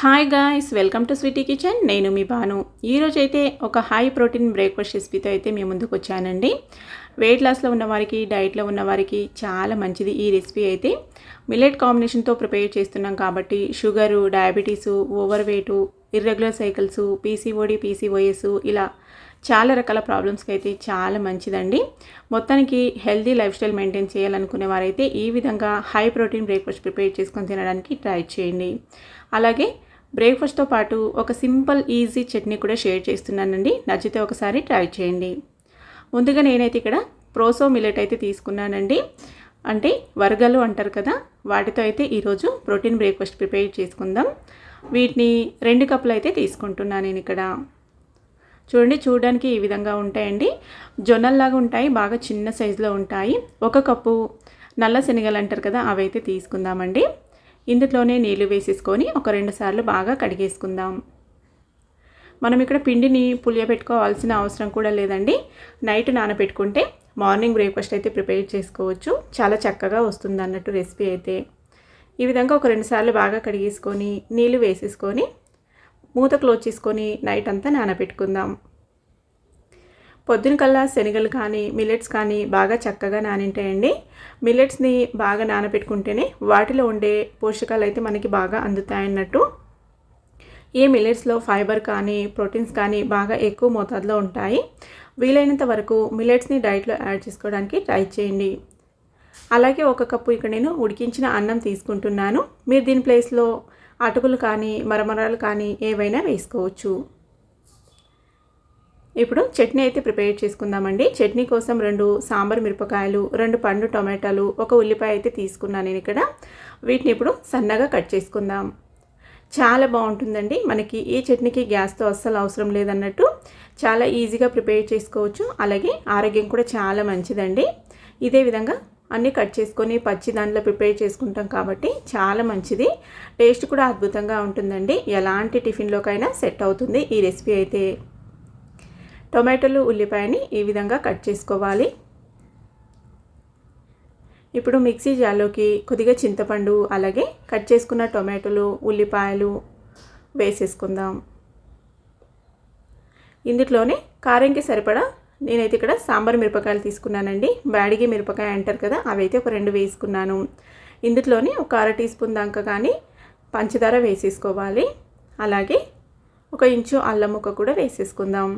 Hi guys welcome to Sweety Kitchen నేను మీ బాను ఈరోజు అయితే ఒక హై ప్రోటీన్ బ్రేక్ఫాస్ట్ రెసిపీతో అయితే మేము ముందుకు వచ్చానండి. వెయిట్ లాస్లో ఉన్నవారికి డైట్లో ఉన్నవారికి చాలా మంచిది ఈ రెసిపీ అయితే. మిల్లెట్ కాంబినేషన్తో ప్రిపేర్ చేస్తున్నాం కాబట్టి sugar diabetes over weight irregular cycles PCOD PCOS ఇలా చాలా రకాల ప్రాబ్లమ్స్కి అయితే చాలా మంచిదండి. మొత్తానికి హెల్దీ లైఫ్ స్టైల్ మెయింటైన్ చేయాలనుకునే వారైతే ఈ విధంగా హై ప్రోటీన్ బ్రేక్ఫాస్ట్ ప్రిపేర్ చేసుకొని తినడానికి ట్రై చేయండి. అలాగే బ్రేక్ఫాస్ట్తో పాటు ఒక సింపుల్ ఈజీ చట్నీ కూడా షేర్ చేస్తున్నానండి. నచ్చితే ఒకసారి ట్రై చేయండి. ముందుగా నేనైతే ఇక్కడ ప్రోసో మిల్లెట్ అయితే తీసుకున్నానండి. అంటే వర్గలు అంటారు కదా వాటితో అయితే ఈరోజు ప్రోటీన్ బ్రేక్ఫాస్ట్ ప్రిపేర్ చేసుకుందాం. వీటిని రెండు కప్పులు అయితే తీసుకుంటున్నాను నేను ఇక్కడ. చూడండి చూడడానికి ఈ విధంగా ఉంటాయండి. జొన్నల్లాగా ఉంటాయి బాగా చిన్న సైజులో ఉంటాయి. ఒక కప్పు నల్ల శనగలు అంటారు కదా అవైతే తీసుకుందామండి. ఇందులోనే నీళ్ళు వేసేసుకొని ఒక రెండు సార్లు బాగా కడిగేసుకుందాం. మనం ఇక్కడ పిండిని పులియబెట్టుకోవాల్సిన అవసరం కూడా లేదండి. నైట్ నానబెట్టుకుంటే మార్నింగ్ బ్రేక్ఫాస్ట్ అయితే ప్రిపేర్ చేసుకోవచ్చు. చాలా చక్కగా వస్తుంది అన్నట్టు రెసిపీ అయితే. ఈ విధంగా ఒక రెండు సార్లు బాగా కడిగేసుకొని నీళ్ళు వేసేసుకొని మూత క్లోజ్ చేసుకొని నైట్ అంతా నానబెట్టుకుందాం. పొద్దున కల్లా శనగలు కానీ మిల్లెట్స్ కానీ బాగా చక్కగా నానింటాయండి. మిల్లెట్స్ని బాగా నానబెట్టుకుంటేనే వాటిలో ఉండే పోషకాలు అయితే మనకి బాగా అందుతాయన్నట్టు. ఈ మిల్లెట్స్లో ఫైబర్ కానీ ప్రోటీన్స్ కానీ బాగా ఎక్కువ మోతాదులో ఉంటాయి. వీలైనంత వరకు మిల్లెట్స్ని డైట్లో యాడ్ చేసుకోవడానికి ట్రై చేయండి. అలాగే ఒక కప్పు ఇక్కడ నేను ఉడికించిన అన్నం తీసుకుంటున్నాను. మీరు దీని ప్లేస్లో అటుకులు కానీ మరమరాలు కానీ ఏవైనా వేసుకోవచ్చు. ఇప్పుడు చట్నీ అయితే ప్రిపేర్ చేసుకుందామండి. చట్నీ కోసం రెండు సాంబార్ మిరపకాయలు రెండు పండు టొమాటోలు ఒక ఉల్లిపాయ అయితే తీసుకున్నాను నేను ఇక్కడ. వీటిని ఇప్పుడు సన్నగా కట్ చేసుకుందాం. చాలా బాగుంటుందండి. మనకి ఈ చట్నీకి గ్యాస్తో అస్సలు అవసరం లేదన్నట్టు చాలా ఈజీగా ప్రిపేర్ చేసుకోవచ్చు. అలాగే ఆరోగ్యం కూడా చాలా మంచిదండి. ఇదే విధంగా అన్నీ కట్ చేసుకొని పచ్చి దాంట్లో ప్రిపేర్ చేసుకుంటాం కాబట్టి చాలా మంచిది. టేస్ట్ కూడా అద్భుతంగా ఉంటుందండి. ఎలాంటి టిఫిన్లోకైనా సెట్ అవుతుంది ఈ రెసిపీ అయితే. టొమాటోలు ఉల్లిపాయని ఈ విధంగా కట్ చేసుకోవాలి. ఇప్పుడు మిక్సీ జార్లోకి కొద్దిగా చింతపండు అలాగే కట్ చేసుకున్న టొమాటోలు ఉల్లిపాయలు వేసేసుకుందాం. ఇందులోనే కారంకి సరిపడా నేనైతే ఇక్కడ సాంబార్ మిరపకాయలు తీసుకున్నానండి. బ్యాడిగి మిరపకాయ అంటారు కదా అవైతే ఒక రెండు వేసుకున్నాను. ఇందులోనే ఒక అర టీ స్పూన్ దాకా కానీ పంచదార వేసేసుకోవాలి. అలాగే ఒక ఇంచు అల్లం ముక్క కూడా వేసేసుకుందాం.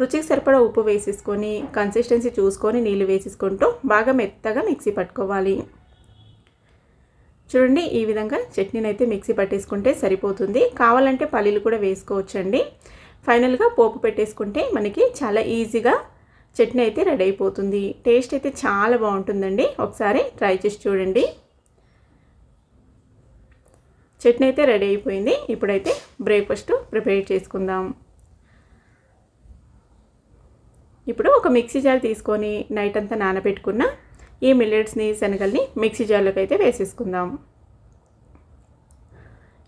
రుచికి సరిపడా ఉప్పు వేసేసుకొని కన్సిస్టెన్సీ చూసుకొని నీళ్ళు వేసేసుకుంటూ బాగా మెత్తగా మిక్సీ పట్టుకోవాలి. చూడండి ఈ విధంగా చట్నీని అయితే మిక్సీ పట్టేసుకుంటే సరిపోతుంది. కావాలంటే పల్లీలు కూడా వేసుకోవచ్చండి. ఫైనల్గా పోపు పెట్టేసుకుంటే మనకి చాలా ఈజీగా చట్నీ అయితే రెడీ అయిపోతుంది. టేస్ట్ అయితే చాలా బాగుంటుందండి. ఒకసారి ట్రై చేసి చూడండి. చట్నీ అయితే రెడీ అయిపోయింది. ఇప్పుడైతే బ్రేక్ఫాస్ట్ ప్రిపేర్ చేసుకుందాం. ఇప్పుడు ఒక మిక్సీ జార్ తీసుకొని నైట్ అంతా నానబెట్టుకున్న ఈ మిల్లెట్స్ని శనగల్ని మిక్సీ జార్లోకి అయితే వేసేసుకుందాం.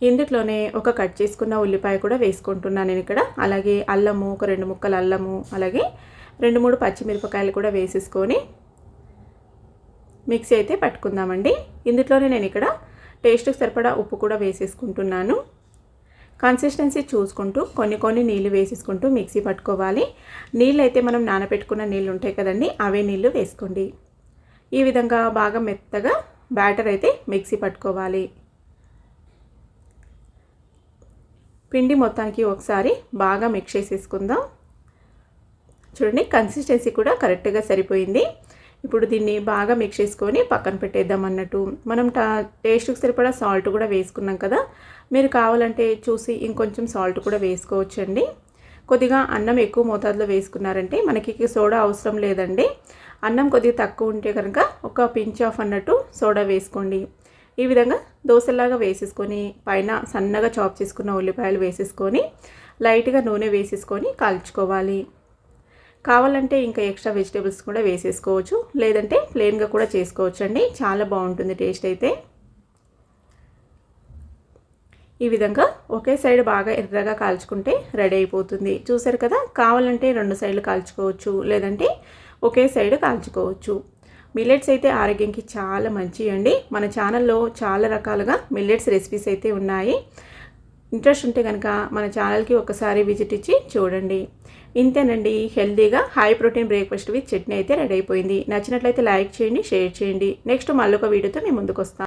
ఇందులోనే ఒక కట్ చేసుకున్న ఉల్లిపాయ కూడా వేసుకుంటున్నాను నేను ఇక్కడ. అలాగే అల్లము ఒక రెండు ముక్కలు అల్లము అలాగే రెండు మూడు పచ్చిమిరపకాయలు కూడా వేసేసుకొని మిక్సీ అయితే పట్టుకుందామండి. ఇందులోనే నేను ఇక్కడ టేస్ట్కి సరిపడా ఉప్పు కూడా వేసేసుకుంటున్నాను. కన్సిస్టెన్సీ చూసుకుంటూ కొన్ని కొన్ని నీళ్ళు వేసేసుకుంటూ మిక్సీ పట్టుకోవాలి. నీళ్ళు అయితే మనం నానబెట్టుకున్న నీళ్ళు ఉంటాయి కదండి అవే నీళ్ళు వేసుకోండి. ఈ విధంగా బాగా మెత్తగా బ్యాటర్ అయితే మిక్సీ పట్టుకోవాలి. పిండి మొత్తానికి ఒకసారి బాగా మిక్స్ చేసేసుకుందాం. చూడండి కన్సిస్టెన్సీ కూడా కరెక్ట్గా సరిపోయింది. ఇప్పుడు దీన్ని బాగా మిక్స్ చేసుకొని పక్కన పెట్టేద్దాం అన్నట్టు. మనం టా టేస్ట్కి సరిపడా సాల్ట్ కూడా వేసుకున్నాం కదా. మీరు కావాలంటే చూసి ఇంకొంచెం సాల్ట్ కూడా వేసుకోవచ్చండి. కొద్దిగా అన్నం ఎక్కువ మోతాదులో వేసుకున్నారంటే మనకి సోడా అవసరం లేదండి. అన్నం కొద్దిగా తక్కువ ఉంటే కనుక ఒక పించ్ ఆఫ్ అన్నట్టు సోడా వేసుకోండి. ఈ విధంగా దోశలాగా వేసేసుకొని పైన సన్నగా చాప్ చేసుకున్న ఉల్లిపాయలు వేసేసుకొని లైట్గా నూనె వేసేసుకొని కాల్చుకోవాలి. కావాలంటే ఇంకా ఎక్స్ట్రా వెజిటేబుల్స్ కూడా వేసేసుకోవచ్చు లేదంటే ప్లెయిన్గా కూడా చేసుకోవచ్చు అండి చాలా బాగుంటుంది టేస్ట్ అయితే. ఈ విధంగా ఒకే సైడ్ బాగా ఎర్రగా కాల్చుకుంటే రెడీ అయిపోతుంది. చూసారు కదా కావాలంటే రెండు సైడ్లు కాల్చుకోవచ్చు లేదంటే ఒకే సైడ్ కాల్చుకోవచ్చు. మిల్లెట్స్ అయితే ఆరోగ్యానికి చాలా మంచివి అండి. మన ఛానల్లో చాలా రకాలుగా మిల్లెట్స్ రెసిపీస్ అయితే ఉన్నాయి. ఇంట్రెస్ట్ ఉంటే కనుక మన ఛానల్కి ఒకసారి విజిట్ ఇచ్చి చూడండి. ఇంతేనండి హెల్తీగా high protein breakfast with chutney అయితే రెడీ అయిపోయింది. నచ్చినట్లయితే లైక్ చేయండి షేర్ చేయండి. నెక్స్ట్ మళ్ళొక వీడియోతో మేము ముందుకు వస్తాం